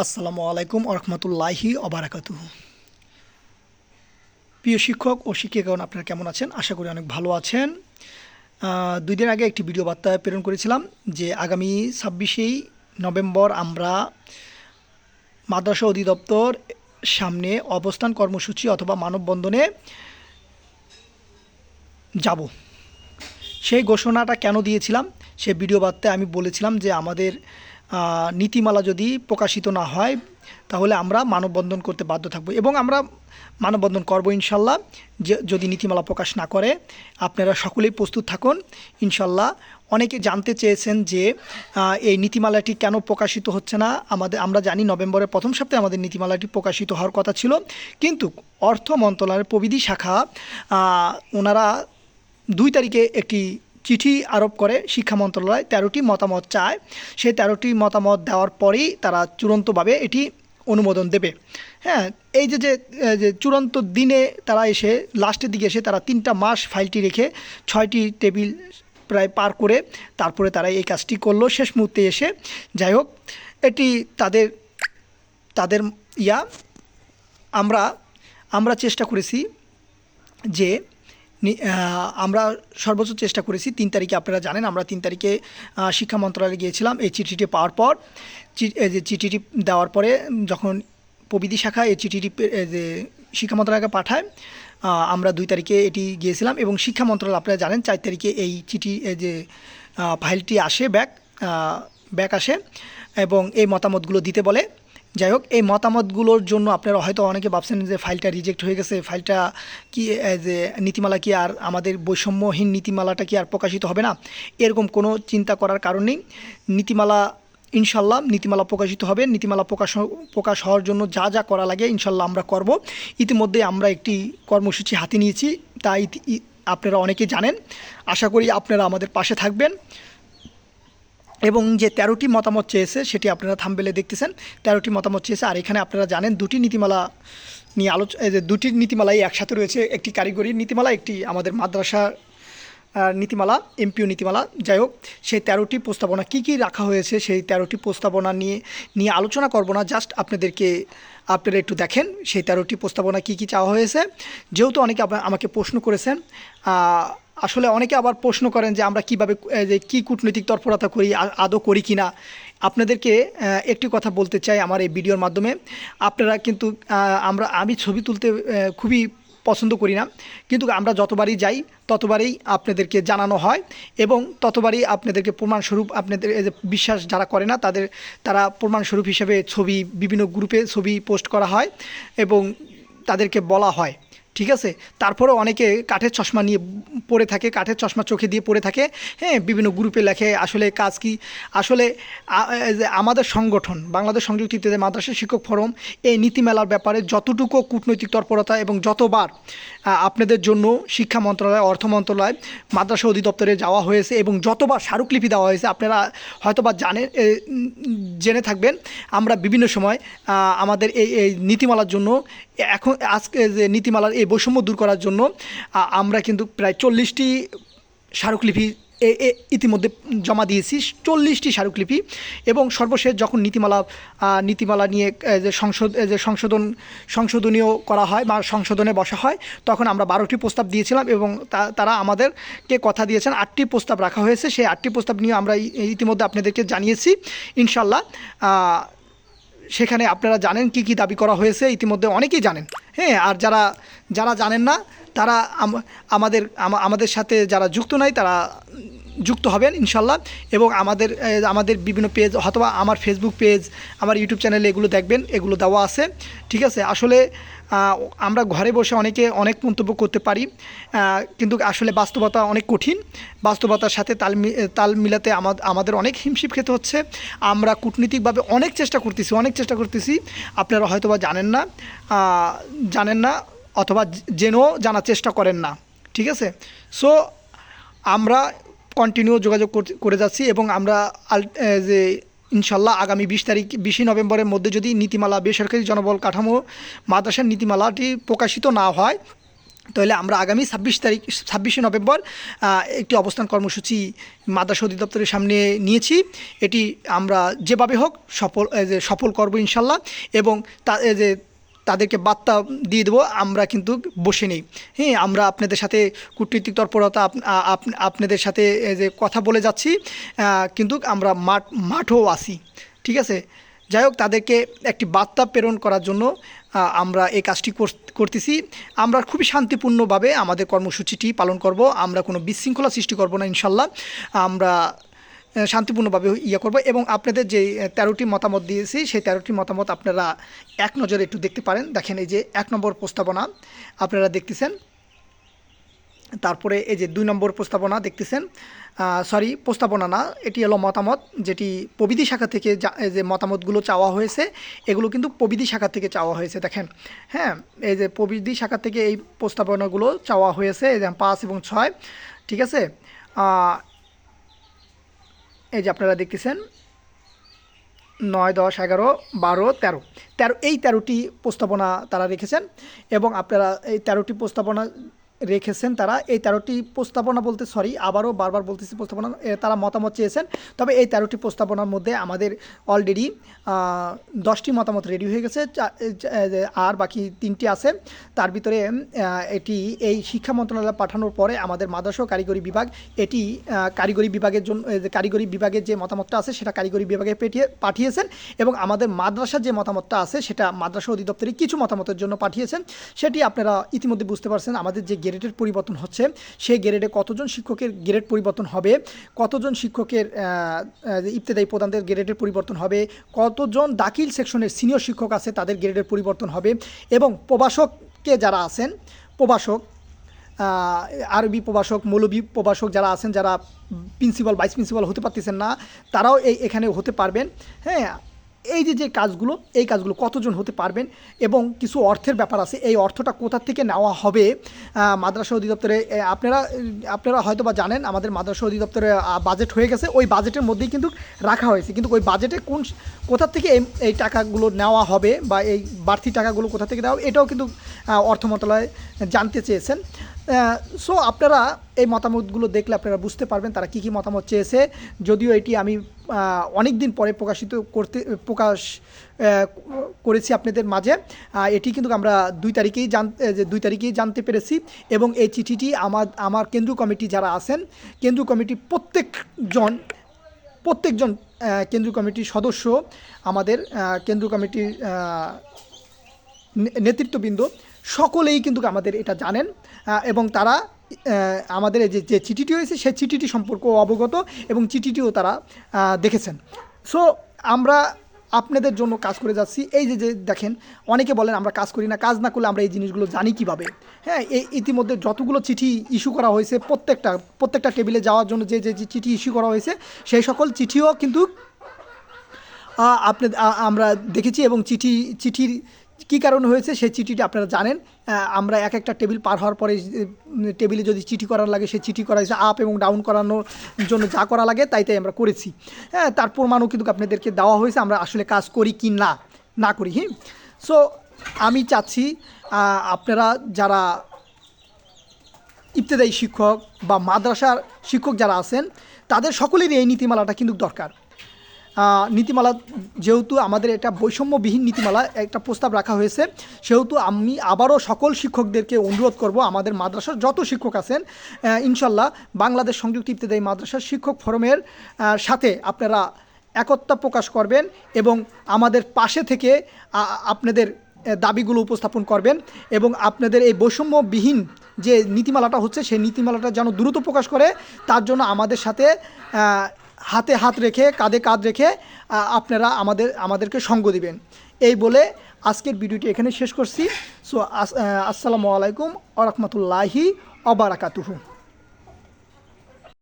আসসালামু আলাইকুম আরহামতুল্লাহি অবরাকাতু প্রিয় শিক্ষক ও শিক্ষিকাগণ, আপনারা কেমন আছেন? আশা করি অনেক ভালো আছেন। দুই দিন আগে একটি ভিডিও বার্তা প্রেরণ করেছিলাম যে আগামী ছাব্বিশেই নভেম্বর আমরা মাদ্রাসা অধিদপ্তর সামনে অবস্থান কর্মসূচি অথবা মানববন্ধনে যাব। সেই ঘোষণাটা কেন দিয়েছিলাম? সে ভিডিও বার্তায় আমি বলেছিলাম যে আমাদের নীতিমালা যদি প্রকাশিত না হয়, তাহলে আমরা মানববন্ধন করতে বাধ্য থাকব। এবং আমরা মানববন্ধন করব ইনশাল্লাহ, যে, যদি নীতিমালা প্রকাশ না করে, আপনারা সকলেই প্রস্তুত থাকুন। ইনশাল্লাহ, অনেকে জানতে চেয়েছেন যে এই নীতিমালাটি কেন প্রকাশিত হচ্ছে না? আমাদের, আমরা জানি নভেম্বরের প্রথম সপ্তাহে আমাদের নীতিমালাটি প্রকাশিত হওয়ার কথা ছিল। কিন্তু অর্থ মন্ত্রণালয়ের প্রবিধি শাখা ওনারা দুই তারিখে একটি চিঠি আরোপ করে শিক্ষা মন্ত্রণালয় তেরোটি মতামত চায়। সেই তেরোটি মতামত দেওয়ার পরেই তারা চূড়ান্তভাবে এটি অনুমোদন দেবে। হ্যাঁ এই যে যে চূড়ান্ত দিনে তারা এসে লাস্টের দিকে এসে তারা তিনটা মাস ফাইলটি রেখে ছয়টি টেবিল প্রায় পার করে তারপরে তারা এই কাজটি করল শেষ মুহূর্তে এসে। যাই হোক, এটি তাদের তাদের ইয়া। আমরা আমরা চেষ্টা করেছি যে আমরা সর্বোচ্চ চেষ্টা করেছি তিন তারিখে, আপনারা জানেন, আমরা তিন তারিখে শিক্ষা মন্ত্রণালয়ে গিয়েছিলাম এই চিঠিটি পাওয়ার পর। যে চিঠিটি দেওয়ার পরে যখন প্রবিধি শাখা এই চিঠিটি যে শিক্ষা মন্ত্রণালয়কে পাঠায় আমরা দুই তারিখে এটি গিয়েছিলাম এবং শিক্ষা মন্ত্রণালয়, আপনারা জানেন, চার তারিখে এই চিঠি যে ফাইলটি আসে, ব্যাক ব্যাক আসে এবং এই মতামতগুলো দিতে বলে। যাই হোক এই মতামতগুলোর জন্য আপনারা হয়তো অনেকে ভাবছেন যে ফাইলটা রিজেক্ট হয়ে গেছে, ফাইলটা কি যে নীতিমালা কি আর আমাদের বৈষম্যহীন নীতিমালাটা কি আর প্রকাশিত হবে না? এরকম কোনো চিন্তা করার কারণ নেই। নীতিমালা ইনশাল্লাহ নীতিমালা প্রকাশিত হবে। নীতিমালা প্রকাশ প্রকাশ হওয়ার জন্য যা যা করা লাগে ইনশাল্লাহ আমরা করব। ইতিমধ্যে আমরা একটি কর্মসূচি হাতে নিয়েছি। তা ইতি- ই- আপনারা অনেকেই জানেন। আশা করি আপনারা আমাদের পাশে থাকবেন। এবং যে তেরোটি মতামত চেয়েছে, সেটি আপনারা থামবেলে দেখতেছেন। তেরোটি মতামত চেয়েছে, আর এখানে আপনারা জানেন দুটি নীতিমালা নিয়ে আলোচ দুটি নীতিমালাই একসাথে রয়েছে একটি কারিগরি নীতিমালা, একটি আমাদের মাদ্রাসা নীতিমালা, এমপিও নীতিমালা। যাই হোক, সেই তেরোটি প্রস্তাবনা কী কী রাখা হয়েছে, সেই তেরোটি প্রস্তাবনা নিয়ে নিয়ে আলোচনা করব না, জাস্ট আপনাদেরকে আপনারা একটু দেখেন সেই তেরোটি প্রস্তাবনা কী কী চাওয়া হয়েছে। যেহেতু অনেকে আমাকে প্রশ্ন করেছেন আসলে অনেকে আবার প্রশ্ন করেন যে আমরা কীভাবে যে কী কূটনৈতিক তৎপরতা করি আদৌ করি কি না আপনাদেরকে একটি কথা বলতে চাই আমার এই ভিডিওর মাধ্যমে। আপনারা কিন্তু আমরা, আমি ছবি তুলতে খুবই পছন্দ করি না। কিন্তু আমরা যতবারই যাই, ততবারই আপনাদেরকে জানানো হয় এবং ততবারই আপনাদেরকে প্রমাণস্বরূপ আপনাদের বিশ্বাস যারা করে না, তাদের, তারা প্রমাণস্বরূপ হিসেবে ছবি, বিভিন্ন গ্রুপে ছবি পোস্ট করা হয় এবং তাদেরকে বলা হয়। ঠিক আছে? তারপরেও অনেকে কাঠের চশমা নিয়ে পড়ে থাকে, কাঠের চশমা চোখে দিয়ে পড়ে থাকে। হ্যাঁ বিভিন্ন গ্রুপে লেখে আসলে কাজ কি? আসলে আমাদের সংগঠন, বাংলাদেশ সংযুক্ত ইত্যাদি মাদ্রাসা শিক্ষক ফোরাম, এই নীতিমেলার ব্যাপারে যতটুকু কূটনৈতিক তৎপরতা এবং যতবার আপনাদের জন্য শিক্ষা মন্ত্রণালয়, অর্থ মন্ত্রণালয়, মাদ্রাসা অধিদপ্তরে যাওয়া হয়েছে এবং যতবার স্মারকলিপি দেওয়া হয়েছে, আপনারা হয়তোবা জানেন জেনে থাকবেন, আমরা বিভিন্ন সময় আমাদের এই এই নীতিমালার জন্য এখন, আজকে যে নীতিমালার এই বৈষম্য দূর করার জন্য আমরা কিন্তু প্রায় চল্লিশটি স্মারকলিপি ইতিমধ্যে জমা দিয়েছি, চল্লিশটি স্মারকলিপি। এবং সর্বশেষ যখন নীতিমালা নীতিমালা নিয়ে যে সংশোধ যে সংশোধন, সংশোধনীয় করা হয় বা সংশোধনে বসা হয়, তখন আমরা বারোটি প্রস্তাব দিয়েছিলাম এবং তারা আমাদেরকে কথা দিয়েছেন। আটটি প্রস্তাব রাখা হয়েছে, সেই আটটি প্রস্তাব নিয়ে আমরা ইতিমধ্যে আপনাদেরকে জানিয়েছি। ইনশাল্লাহ সেখানে আপনারা জানেন কি কি দাবি করা হয়েছে, ইতিমধ্যে অনেকেই জানেন। হ্যাঁ আর যারা যারা জানেন না, তারা আমাদের আমাদের সাথে যারা যুক্ত নাই, তারা যুক্ত হবেন, ইনশাল্লাহ। এবং আমাদের আমাদের বিভিন্ন পেজ, অথবা আমার ফেসবুক পেজ, আমার ইউটিউব চ্যানেলে এগুলো দেখবেন, এগুলো দেওয়া আছে। ঠিক আছে? আসলে আমরা ঘরে বসে অনেকে অনেক মন্তব্য করতে পারি কিন্তু আসলে বাস্তবতা অনেক কঠিন। বাস্তবতার সাথে তাল তাল মিলাতে আমাদের অনেক হিমশিম খেতে হচ্ছে। আমরা কূটনীতিকভাবে অনেক চেষ্টা করতেছি, অনেক চেষ্টা করতেছি। আপনারা হয়তোবা জানেন না জানেন না, অথবা জেনেও জানার চেষ্টা করেন না। ঠিক আছে? সো আমরা কন্টিনিউ যোগাযোগ করে যাচ্ছি এবং আমরা যে ইনশাল্লাহ আগামী বিশ তারিখ, বিশে নভেম্বরের মধ্যে যদি নীতিমালা, বেসরকারি জনবল কাঠামো, মাদ্রাসার নীতিমালাটি প্রকাশিত না হয়, তাহলে আমরা আগামী ছাব্বিশ তারিখ, ছাব্বিশে নভেম্বর একটি অবস্থান কর্মসূচি মাদ্রাসা অধিদপ্তরের সামনে নিয়েছি। এটি আমরা যেভাবে হোক সফল সফল করব ইনশাল্লাহ এবং তা যে তাদেরকে বার্তা দিয়ে দেবো, আমরা কিন্তু বসে নেই। হ্যাঁ আমরা আপনাদের সাথে কূটনীতিক তৎপরতা আপনাদের সাথে যে কথা বলে যাচ্ছি কিন্তু আমরা মাঠ, মাঠও আসি ঠিক আছে? যাই হোক, তাদেরকে একটি বার্তা প্রেরণ করার জন্য আমরা এই কাজটি কর- করতেছি। আমরা খুবই শান্তিপূর্ণভাবে আমাদের কর্মসূচিটি পালন করব, আমরা কোনো বিশৃঙ্খলা সৃষ্টি করব না, ইনশাল্লাহ। আমরা শান্তিপূর্ণভাবে ইয়ে করব এবং আপনাদের যে তেরোটি মতামত দিয়েছি, সেই তেরোটি মতামত আপনারা এক নজরে একটু দেখতে পারেন। দেখেন এই যে এক নম্বর প্রস্তাবনা আপনারা দেখতেছেন। তারপরে এই যে দুই নম্বর প্রস্তাবনা দেখতেছেন। সরি প্রস্তাবনা না, এটি হলো মতামত যেটি প্রবিধি শাখা থেকে যা- যে মতামতগুলো চাওয়া হয়েছে, এগুলো কিন্তু প্রবিধি শাখা থেকে চাওয়া হয়েছে, দেখেন। হ্যাঁ এই যে প্রবিধি শাখা থেকে এই প্রস্তাবনাগুলো চাওয়া হয়েছে, এই যে পাঁচ এবং ছয়, ঠিক আছে? এই যে আপনারা দেখতেছেন, নয়, দশ, এগারো, বারো, তেরো। তেরো, এই তেরোটি প্রস্তাবনা তারা রেখেছেন এবং আপনারা এই তেরোটি প্রস্তাবনা রেখেছেন তারা। এই তেরোটি প্রস্তাবনা বলতে সরি আবারও বারবার বলতেছি প্রস্তাবনা তারা মতামত চেয়েছেন। তবে এই তেরোটি প্রস্তাবনার মধ্যে আমাদের অলরেডি দশটি মতামত রেডি হয়ে গেছে। আর বাকি তিনটি আছে। তার ভিতরে এটি এই শিক্ষা মন্ত্রণালয়ে পাঠানোর পরে আমাদের মাদ্রাসা কারিগরি বিভাগ, এটি কারিগরি বিভাগের জন্য কারিগরি বিভাগের যে মতামতটা আছে, সেটা কারিগরি বিভাগে পেটিয়ে, পাঠিয়েছেন এবং আমাদের মাদ্রাসার যে মতামতটা আছে, সেটা মাদ্রাসা অধিদপ্তরে কিছু মতামতের জন্য পাঠিয়েছেন। সেটি আপনারা ইতিমধ্যে বুঝতে পারছেন। আমাদের যে গ্রেডের পরিবর্তন হচ্ছে। সেই গ্রেডে কতজন শিক্ষকের গ্রেড পরিবর্তন হবে? কতজন শিক্ষকের ইবতেদায়ী প্রধানদের গ্রেডের পরিবর্তন হবে? কতজন দাখিল সেকশনের সিনিয়র শিক্ষক আছে তাদের গ্রেডের পরিবর্তন হবে? এবং প্রভাষককে যারা আছেন প্রবাসক আরবি প্রবাসক মৌলবী প্রবাসক যারা আছেন, যারা প্রিন্সিপাল ভাইস প্রিন্সিপাল হতে পারতেছেন না, তারাও এই এখানে হতে পারবেন। হ্যাঁ এই যে যে কাজগুলো, এই কাজগুলো কতজন হতে পারবেন এবং কিছু অর্থের ব্যাপার আছে, এই অর্থটা কোথা থেকে নেওয়া হবে মাদ্রাসা অধিদপ্তরে আপনারা আপনারা হয়তো বা জানেন, আমাদের মাদ্রাসা অধিদপ্তরে বাজেট হয়ে গেছে, ওই বাজেটের মধ্যেই কিন্তু রাখা হয়েছে, কিন্তু ওই বাজেটে কোন, কোথা থেকে এই টাকাগুলো নেওয়া হবে বা এই বাড়তি টাকাগুলো কোথা থেকে দেওয়া এটাও কিন্তু অর্থ মন্ত্রণালয় জানতে চেয়েছেন। সো আপনারা এই মতামতগুলো দেখলে আপনারা বুঝতে পারবেন তারা কী কী মতামত চেয়েছে। যদিও এটি আমি অনেক দিন পরে প্রকাশিত করতে, প্রকাশ করেছি আপনাদের মাঝে। এটি কিন্তু আমরা দুই তারিখেই জান দুই তারিখেই জানতে পেরেছি এবং এই চিঠিটি আমার আমার কেন্দ্রীয় কমিটি যারা আছেন, কেন্দ্রীয় কমিটি প্রত্যেকজন প্রত্যেকজন কেন্দ্রীয় কমিটির সদস্য, আমাদের কেন্দ্রীয় কমিটির নেতৃত্ববৃন্দ সকলেই কিন্তু আমাদের এটা জানেন এবং তারা আমাদের এই যে যে চিঠিটি হয়েছে সেই চিঠিটি সম্পর্ক অবগত এবং চিঠিটিও তারা দেখেছেন। সো আমরা আপনাদের জন্য কাজ করে যাচ্ছি। এই যে যে দেখেন, অনেকে বলেন আমরা কাজ করি না, কাজ না করলে আমরা এই জিনিসগুলো জানি কীভাবে? হ্যাঁ এই ইতিমধ্যে যতগুলো চিঠি ইস্যু করা হয়েছে, প্রত্যেকটা প্রত্যেকটা টেবিলে যাওয়ার জন্য যে যে চিঠি ইস্যু করা হয়েছে, সেই সকল চিঠিও কিন্তু আপনি আমরা দেখেছি এবং চিঠি, চিঠির কী কারণ হয়েছে সেই চিঠিটা আপনারা জানেন। আমরা এক একটা টেবিল পার হওয়ার পরে টেবিলে যদি চিঠি করার লাগে সেই চিঠি করা হয়েছে আপ এবং ডাউন করানোর জন্য যা করা লাগে, তাই তাই আমরা করেছি। হ্যাঁ তার প্রমাণও কিন্তু আপনাদেরকে দেওয়া হয়েছে, আমরা আসলে কাজ করি কি না না করি হ্যাঁ? সো আমি চাচ্ছি আপনারা যারা ইবতেদায়ী শিক্ষক বা মাদ্রাসার শিক্ষক যারা আছেন, তাদের সকলেরই এই নীতিমালাটা কিন্তু দরকার। নীতিমালা যেহেতু আমাদের এটা বৈষম্যবিহীন নীতিমালা, একটা প্রস্তাব রাখা হয়েছে, সেহেতু আমি আবারও সকল শিক্ষকদেরকে অনুরোধ করব, আমাদের মাদ্রাসার যত শিক্ষক আছেন ইনশাল্লাহ বাংলাদেশ সংযুক্ত ইবতেদায়ী মাদ্রাসার শিক্ষক ফোরামের সাথে আপনারা একতা প্রকাশ করবেন এবং আমাদের পাশে থেকে আপনাদের দাবিগুলো উপস্থাপন করবেন এবং আপনাদের এই বৈষম্যবিহীন যে নীতিমালাটা হচ্ছে, সেই নীতিমালাটা যেন দ্রুত প্রকাশ করে, তার জন্য আমাদের সাথে হাতে হাত রেখে, কাঁধে কাঁধ রেখে আপনারা আমাদের, আমাদেরকে সঙ্গ দিবেন। এই বলে আজকের ভিডিওটি এখানে শেষ করছি। সো আসসালামু আলাইকুম আ রহমতুল্লাহি অবরাকাতুহু